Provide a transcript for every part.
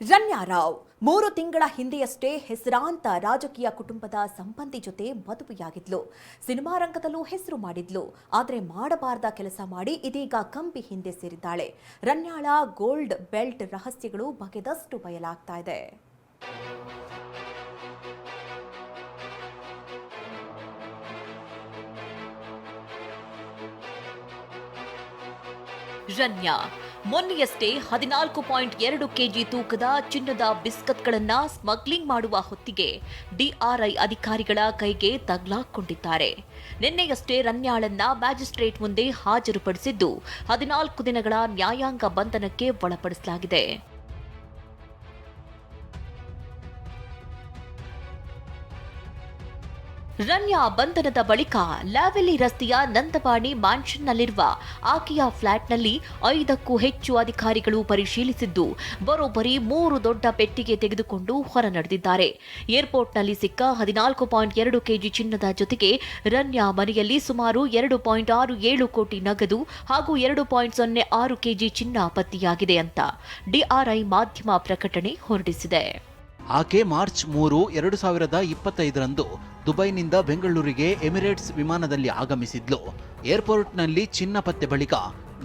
ರನ್ಯಾ ರಾವ್ ಮೂರು ತಿಂಗಳ ಹಿಂದೆಯಷ್ಟೇ ಹೆಸರಾಂತ ರಾಜಕೀಯ ಕುಟುಂಬದ ಸಂಬಂಧಿ ಜೊತೆ ಮದುವೆಯಾಗಿದ್ಲು. ಸಿನಿಮಾ ರಂಗದಲ್ಲೂ ಹೆಸರು ಮಾಡಿದ್ಲು. ಆದರೆ ಮಾಡಬಾರದ ಕೆಲಸ ಮಾಡಿ ಇದೀಗ ಕಂಬಿ ಹಿಂದೆ ಸೇರಿದ್ದಾಳೆ. ರನ್ಯಾಳ ಗೋಲ್ಡ್ ಬೆಲ್ಟ್ ರಹಸ್ಯಗಳು ಬಗೆದಷ್ಟು ಬಯಲಾಗ್ತಾ ಇದೆ. ರನ್ಯಾ ಮೊನ್ನೆಯಷ್ಟೇ ಹದಿನಾಲ್ಕು ಪಾಯಿಂಟ್ ಎರಡು ಕೆಜಿ ತೂಕದ ಚಿನ್ನದ ಬಿಸ್ಕತ್ಗಳನ್ನ ಸ್ಮಗ್ಲಿಂಗ್ ಮಾಡುವ ಹೊತ್ತಿಗೆ ಡಿಆರ್ಐ ಅಧಿಕಾರಿಗಳ ಕೈಗೆ ತಗ್ಲಾಕೊಂಡಿದ್ದಾರೆ. ನಿನ್ನೆಯಷ್ಟೇ ರನ್ಯಾಳನ್ನ ಮ್ಯಾಜಿಸ್ಟ್ರೇಟ್ ಮುಂದೆ ಹಾಜರುಪಡಿಸಿದ್ದು ಹದಿನಾಲ್ಕು ದಿನಗಳ ನ್ಯಾಯಾಂಗ ಬಂಧನಕ್ಕೆ ಒಳಪಡಿಸಲಾಗಿದೆ. ರನ್ಯಾ ಬಂಧನದ ಬಳಿಕ ಲ್ಯಾವೆಲಿ ರಸ್ತೆಯ ನಂದವಾಣಿ ಮ್ಯಾನ್ಷನ್ನಲ್ಲಿರುವ ಆಕೆಯ ಫ್ಲಾಟ್ನಲ್ಲಿ ಐದಕ್ಕೂ ಹೆಚ್ಚು ಅಧಿಕಾರಿಗಳು ಪರಿಶೀಲಿಸಿದ್ದು, ಬರೋಬ್ಬರಿ ಮೂರು ದೊಡ್ಡ ಪೆಟ್ಟಿಗೆ ತೆಗೆದುಕೊಂಡು ಹೊರ ನಡೆದಿದ್ದಾರೆ ಏರ್ಪೋರ್ಟ್ನಲ್ಲಿ ಸಿಕ್ಕ ಹದಿನಾಲ್ಕು ಪಾಯಿಂಟ್ ಎರಡು ಕೆಜಿ ಚಿನ್ನದ ಜೊತೆಗೆ ರನ್ಯಾ ಮನೆಯಲ್ಲಿ ಸುಮಾರು ಎರಡು ಪಾಯಿಂಟ್ ಆರು ಏಳು ಕೋಟಿ ನಗದು ಹಾಗೂ ಎರಡು ಪಾಯಿಂಟ್ ಸೊನ್ನೆ ಆರು ಕೆಜಿ ಚಿನ್ನ ಪತ್ತೆಯಾಗಿದೆ ಅಂತ ಡಿಆರ್ಐ ಮಾಧ್ಯಮ ಪ್ರಕಟಣೆ ಹೊರಡಿಸಿದೆ. ಆಕೆ ಮಾರ್ಚ್ ಮೂರು, ಎರಡು ಸಾವಿರದ ಇಪ್ಪತ್ತೈದರಂದು ದುಬೈನಿಂದ ಬೆಂಗಳೂರಿಗೆ ಎಮಿರೇಟ್ಸ್ ವಿಮಾನದಲ್ಲಿ ಆಗಮಿಸಿದ್ಲು. ಏರ್ಪೋರ್ಟ್ನಲ್ಲಿ ಚಿನ್ನ ಪತ್ತೆ ಬಳಿಕ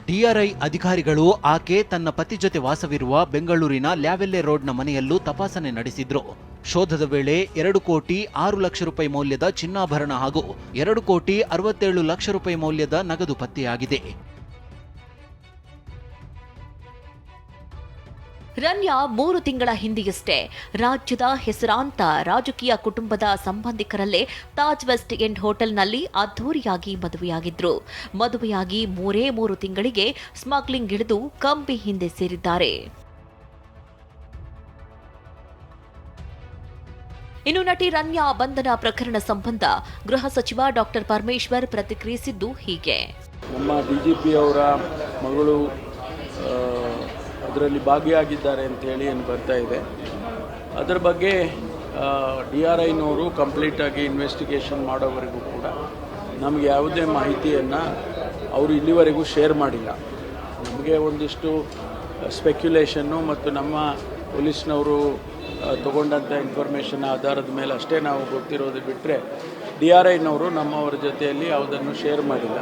ಡಿಆರ್ಐ ಅಧಿಕಾರಿಗಳು ಆಕೆ ತನ್ನ ಪತಿ ಜೊತೆ ವಾಸವಿರುವ ಬೆಂಗಳೂರಿನ ಲ್ಯಾವೆಲ್ಲೆ ರೋಡ್ನ ಮನೆಯಲ್ಲೂ ತಪಾಸಣೆ ನಡೆಸಿದ್ರು. ಶೋಧದ ವೇಳೆ ಎರಡು ಕೋಟಿ ಆರು ಲಕ್ಷ ರೂಪಾಯಿ ಮೌಲ್ಯದ ಚಿನ್ನಾಭರಣ ಹಾಗೂ ಎರಡು ಕೋಟಿ ಅರವತ್ತೇಳು ಲಕ್ಷ ರೂಪಾಯಿ ಮೌಲ್ಯದ ನಗದು ಪತ್ತೆಯಾಗಿದೆ. ರನ್ಯಾ ಮೂರು ತಿಂಗಳ ಹಿಂದೆಯಷ್ಟೇ ರಾಜ್ಯದ ಹೆಸರಾಂತ ರಾಜಕೀಯ ಕುಟುಂಬದ ಸಂಬಂಧಿಕರಲ್ಲೇ ತಾಜ್ ವೆಸ್ಟ್ ಎಂಡ್ ಹೋಟೆಲ್ನಲ್ಲಿ ಅದ್ದೂರಿಯಾಗಿ ಮದುವೆಯಾಗಿದ್ರು. ಮದುವೆಯಾಗಿ ಮೂರೇ ಮೂರು ತಿಂಗಳಿಗೆ ಸ್ಮಗ್ಲಿಂಗ್ ಹಿಡಿದು ಕಂಬಿ ಹಿಂದೆ ಸೇರಿದ್ದಾರೆ. ಇನ್ನು ನಟಿ ರನ್ಯಾ ಬಂಧನ ಪ್ರಕರಣ ಸಂಬಂಧ ಗೃಹ ಸಚಿವ ಡಾಕ್ಟರ್ ಪರಮೇಶ್ವರ್ ಪ್ರತಿಕ್ರಿಯಿಸಿದ್ದು ಹೀಗೆ. ನಮ್ಮ ಡಿಜಿಪಿ ಅವರ ಮಗಳು ಅದರಲ್ಲಿ ಭಾಗಿಯಾಗಿದ್ದಾರೆ ಅಂತೇಳಿ ಏನು ಬರ್ತಾ ಇದೆ. ಅದರ ಬಗ್ಗೆ ಡಿ ಆರ್ ಐನವರು ಕಂಪ್ಲೀಟಾಗಿ ಇನ್ವೆಸ್ಟಿಗೇಷನ್ ಮಾಡೋವರೆಗೂ ಕೂಡ ನಮಗೆ ಯಾವುದೇ ಮಾಹಿತಿಯನ್ನು ಅವರು ಇಲ್ಲಿವರೆಗೂ ಶೇರ್ ಮಾಡಿಲ್ಲ. ನಮಗೆ ಒಂದಿಷ್ಟು ಸ್ಪೆಕ್ಯುಲೇಷನ್ನು ಮತ್ತು ನಮ್ಮ ಪೊಲೀಸ್ನವರು ತಗೊಂಡಂಥ ಇನ್ಫಾರ್ಮೇಷನ್ ಆಧಾರದ ಮೇಲೆ ಅಷ್ಟೇ ನಾವು ಗೊತ್ತಿರೋದು ಬಿಟ್ಟರೆ ಡಿ ಆರ್ ಐನವರು ನಮ್ಮವರ ಜೊತೆಯಲ್ಲಿ ಯಾವುದನ್ನು ಶೇರ್ ಮಾಡಿಲ್ಲ.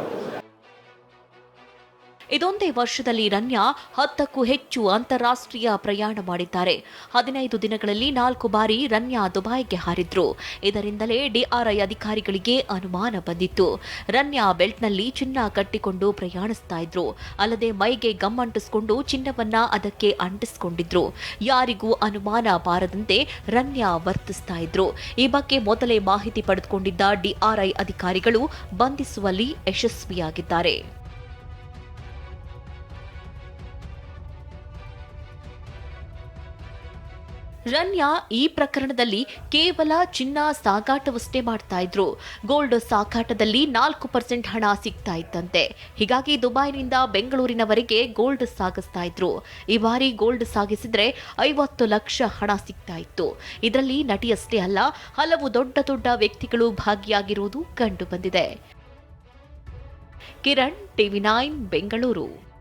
ಇದೊಂದೇ ವರ್ಷದಲ್ಲಿ ರನ್ಯಾ ಹತ್ತಕ್ಕೂ ಹೆಚ್ಚು ಅಂತಾರಾಷ್ಟ್ರೀಯ ಪ್ರಯಾಣ ಮಾಡಿದ್ದಾರೆ. ಹದಿನೈದು ದಿನಗಳಲ್ಲಿ ನಾಲ್ಕು ಬಾರಿ ರನ್ಯಾ ದುಬೈಗೆ ಹಾರಿದ್ರು. ಇದರಿಂದಲೇ ಡಿಆರ್ಐ ಅಧಿಕಾರಿಗಳಿಗೆ ಅನುಮಾನ ಬಂದಿತ್ತು. ರನ್ಯಾ ಬೆಲ್ಟ್ನಲ್ಲಿ ಚಿನ್ನ ಕಟ್ಟಿಕೊಂಡು ಪ್ರಯಾಣಿಸ್ತಾ ಇದ್ರು. ಅಲ್ಲದೆ ಮೈಗೆ ಗಮ್ ಅಂಟಿಸಿಕೊಂಡು ಚಿನ್ನವನ್ನ ಅದಕ್ಕೆ ಅಂಟಿಸಿಕೊಂಡಿದ್ರು. ಯಾರಿಗೂ ಅನುಮಾನ ಬಾರದಂತೆ ರನ್ಯಾ ವರ್ತಿಸ್ತಾ ಇದ್ರು. ಈ ಬಗ್ಗೆ ಮೊದಲೇ ಮಾಹಿತಿ ಪಡೆದುಕೊಂಡಿದ್ದ ಡಿಆರ್ಐ ಅಧಿಕಾರಿಗಳು ಬಂಧಿಸುವಲ್ಲಿ ಯಶಸ್ವಿಯಾಗಿದ್ದಾರೆ. ರನ್ಯಾ ಈ ಪ್ರಕರಣದಲ್ಲಿ ಕೇವಲ ಚಿನ್ನ ಸಾಗಾಟವಷ್ಟೇ ಮಾಡ್ತಾ ಇದ್ರು ಗೋಲ್ಡ್ ಸಾಗಾಟದಲ್ಲಿ ನಾಲ್ಕು ಪರ್ಸೆಂಟ್ ಹಣ ಸಿಗ್ತಾ ಇದ್ದಂತೆ ಹೀಗಾಗಿ ದುಬೈನಿಂದ ಬೆಂಗಳೂರಿನವರೆಗೆ ಗೋಲ್ಡ್ ಸಾಗಿಸ್ತಾ ಇದ್ರು ಈ ಬಾರಿ ಗೋಲ್ಡ್ ಸಾಗಿಸಿದ್ರೆ ಐವತ್ತು ಲಕ್ಷ ಹಣ ಸಿಗ್ತಾ ಇತ್ತು ಇದರಲ್ಲಿ ನಟಿಯಷ್ಟೇ ಅಲ್ಲ, ಹಲವು ದೊಡ್ಡ ದೊಡ್ಡ ವ್ಯಕ್ತಿಗಳು ಭಾಗಿಯಾಗಿರುವುದು ಕಂಡುಬಂದಿದೆ. Kiran, TV nine, Bengaluru.